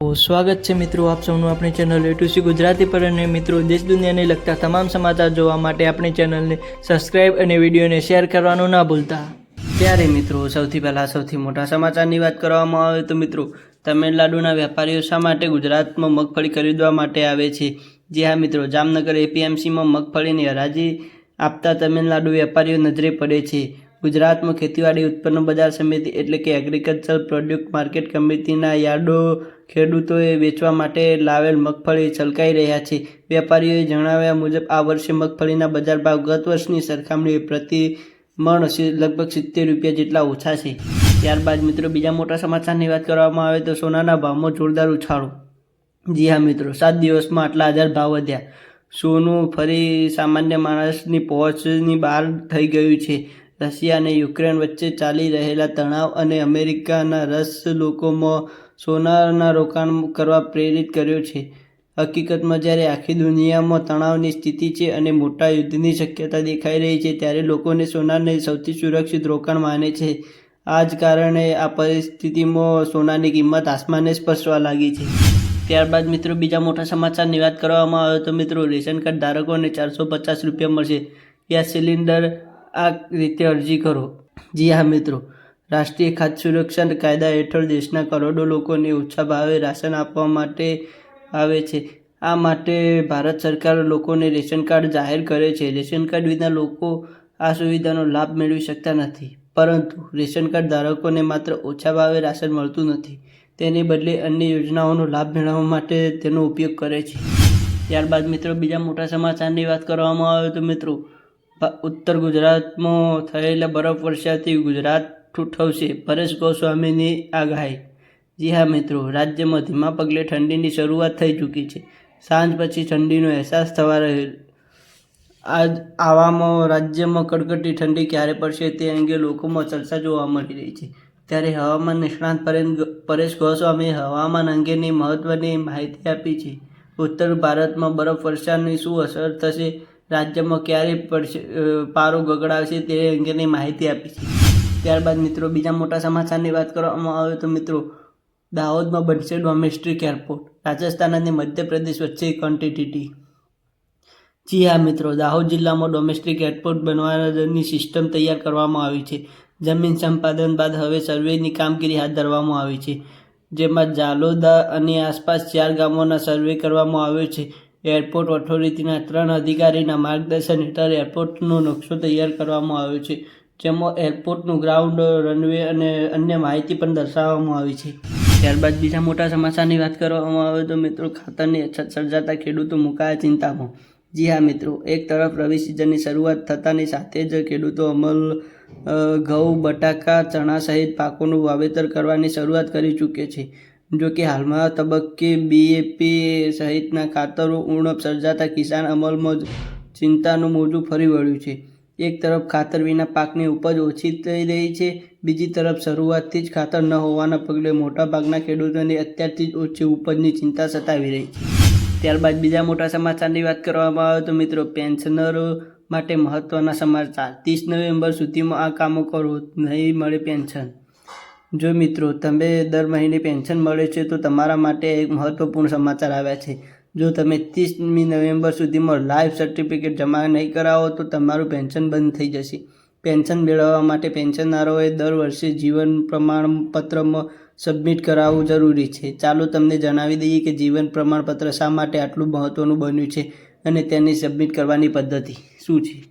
સ્વાગત છે મિત્રો આપ સૌનું આપણી ચેનલ એટુસી ગુજરાતી પર અને મિત્રો દેશ દુનિયાને લગતા તમામ સમાચાર જોવા માટે આપણી ચેનલને સબસ્ક્રાઇબ અને વિડીયોને શેર કરવાનું ના ભૂલતા. ત્યારે મિત્રો સૌથી પહેલાં સૌથી મોટા સમાચારની વાત કરવામાં આવે તો મિત્રો તમિલનાડુના વેપારીઓ શા માટે ગુજરાતમાં મગફળી ખરીદવા માટે આવે છે? જે હા મિત્રો, જામનગર એપીએમસીમાં મગફળીની હરાજી આપતા તમિલનાડુ વેપારીઓ નજરે પડે છે. ગુજરાતમાં ખેતીવાડી ઉત્પન્ન બજાર સમિતિ એટલે કે એગ્રીકલ્ચર પ્રોડ્યુક્ટ માર્કેટ કમિટીના યાર્ડો ખેડૂતોએ વેચવા માટે લાવેલ મગફળી છલકાઈ રહ્યા છે. વેપારીઓએ જણાવ્યા મુજબ, આ વર્ષે મગફળીના બજાર ભાવ ગત વર્ષની સરખામણીએ પ્રતિ મણ લગભગ સિત્તેર રૂપિયા જેટલા ઓછા છે. ત્યારબાદ મિત્રો, બીજા મોટા સમાચારની વાત કરવામાં આવે તો સોનાના ભાવમાં જોરદાર ઉછાળો. જી હા મિત્રો, સાત દિવસમાં આટલા હજાર ભાવ વધ્યા. સોનું ફરી સામાન્ય માણસની પહોંચની બહાર થઈ ગયું છે. રશિયા અને યુક્રેન વચ્ચે ચાલી રહેલા તણાવ અને અમેરિકાના રસ લોકોમાં સોનાના રોકાણ કરવા પ્રેરિત કર્યો છે. હકીકતમાં, જ્યારે આખી દુનિયામાં તણાવની સ્થિતિ છે અને મોટા યુદ્ધની શક્યતા દેખાઈ રહી છે, ત્યારે લોકોને સોનાને સૌથી સુરક્ષિત રોકાણ માને છે. આ જ કારણે આ પરિસ્થિતિમાં સોનાની કિંમત આસમાને સ્પર્શવા લાગી છે. ત્યારબાદ, મિત્રો, બીજા મોટા સમાચારની વાત કરવામાં આવે તો, મિત્રો, રેશન કાર્ડ ધારકોને ચારસો પચાસ રૂપિયા મળશે. ગેસ સિલિન્ડર આ રીતે અરજી કરો. જી હા, મિત્રો. રાષ્ટ્રીય ખાદ્ય સુરક્ષા કાયદા હેઠળ દેશના કરોડો લોકોને ઓછા ભાવે રાશન આપવા માટે આવે છે. આ માટે ભારત સરકાર લોકોને રેશન કાર્ડ જાહેર કરે છે. રેશન કાર્ડ વિના લોકો આ સુવિધાનો લાભ મેળવી શકતા નથી. પરંતુ રેશન કાર્ડ ધારકોને માત્ર ઓછા ભાવે રાશન મળતું નથી. તેને બદલે અન્ય યોજનાઓનો લાભ મેળવવા માટે તેનો ઉપયોગ કરે છે. ત્યારબાદ, મિત્રો, બીજા મોટા સમાચારની વાત કરવામાં આવે તો, મિત્રો ઉત્તર ગુજરાતમાં થયેલા બરફ વર્ષાથી ગુજરાત ઠૂઠવશે. પરેશ ગોસ્વામીની આગાહી. જી હા, મિત્રો, રાજ્યમાં ધીમા પગલે ઠંડીની શરૂઆત થઈ ચૂકી છે. સાંજ પછી ઠંડીનો અહેસાસ થવા રહ્યો. આજ આવામાં રાજ્યમાં કડકડતી ઠંડી ક્યારે પડશે તે અંગે લોકોમાં ચર્ચા જોવા મળી રહી છે. ત્યારે હવામાન નિષ્ણાંત પરેશ- ગોસ્વામીએ હવામાન અંગેની મહત્ત્વની માહિતી આપી છે. ઉત્તર ભારતમાં બરફ વર્ષાની શું અસર થશે? રાજ્યમાં ક્યારે પડશે પારો ગગડાવશે તે અંગેની માહિતી આપી છે. ત્યારબાદ મિત્રો બીજા મોટા સમાચારની વાત કરવામાં આવે તો મિત્રો, દાહોદમાં બનશે ડોમેસ્ટિક એરપોર્ટ રાજસ્થાન અને મધ્યપ્રદેશ વચ્ચે કન્ટિટી જી હા મિત્રો, દાહોદ જિલ્લામાં ડોમેસ્ટિક એરપોર્ટ બનવાની સિસ્ટમ તૈયાર કરવામાં આવી છે. જમીન સંપાદન બાદ હવે સર્વેની કામગીરી હાથ ધરવામાં આવી છે. જેમાં જાલોદા અને આસપાસ ચાર ગામોના સર્વે કરવામાં આવ્યો છે. એરપોર્ટ ઓથોરિટીના ત્રણ અધિકારીના માર્ગદર્શન હેઠળ એરપોર્ટનો નકશો તૈયાર કરવામાં આવ્યો છે, જેમાં એરપોર્ટનું ગ્રાઉન્ડ, રનવે અને અન્ય માહિતી પણ દર્શાવવામાં આવી છે. ત્યારબાદ બીજા મોટા સમાચારની વાત કરવામાં આવે તો મિત્રો ખાતરની અછત સર્જાતા ખેડૂતો મુકાયા ચિંતામાં. જી હા મિત્રો, એક તરફ રવિ સિઝનની શરૂઆત થતાની સાથે જ ખેડૂતો અમલ ઘઉં, બટાકા, ચણા સહિત પાકોનું વાવેતર કરવાની શરૂઆત કરી ચૂકે છે. જો કે હાલમાં તબક્કે બીએપી સહિતના ખાતરો ઉણપ સર્જાતા કિસાન અમલમાં ચિંતાનું મોજું ફરી વળ્યું છે. એક તરફ ખાતર વિના પાકની ઉપજ ઓછી થઈ રહી છે, બીજી તરફ શરૂઆતથી જ ખાતર ન હોવાના પગલે મોટાભાગના ખેડૂતોને અત્યારથી જ ઓછી ઉપજની ચિંતા સતાવી રહી ત્યારબાદ બીજા મોટા સમાચારની વાત કરવામાં આવે તો મિત્રો, પેન્શનરો માટે મહત્ત્વના સમાચાર. ત્રીસ નવેમ્બર સુધીમાં આ કામો કરો, નહીં મળે પેન્શન. જો મિત્રો, તમે દર મહિને પેન્શન મળે છે તો તમારા માટે એક મહત્ત્વપૂર્ણ સમાચાર આવ્યા છે. જો તમે ત્રીસમી નવેમ્બર સુધીમાં લાઈફ સર્ટિફિકેટ જમા નહીં કરાવો તો તમારું પેન્શન બંધ થઈ જશે. પેન્શન મેળવવા માટે પેન્શનદારોએ દર વર્ષે જીવન પ્રમાણપત્રમાં સબમિટ કરાવવું જરૂરી છે. ચાલો તમને જણાવી દઈએ કે જીવન પ્રમાણપત્ર શા માટે આટલું મહત્ત્વનું બન્યું છે અને તેની સબમિટ કરવાની પદ્ધતિ શું છે?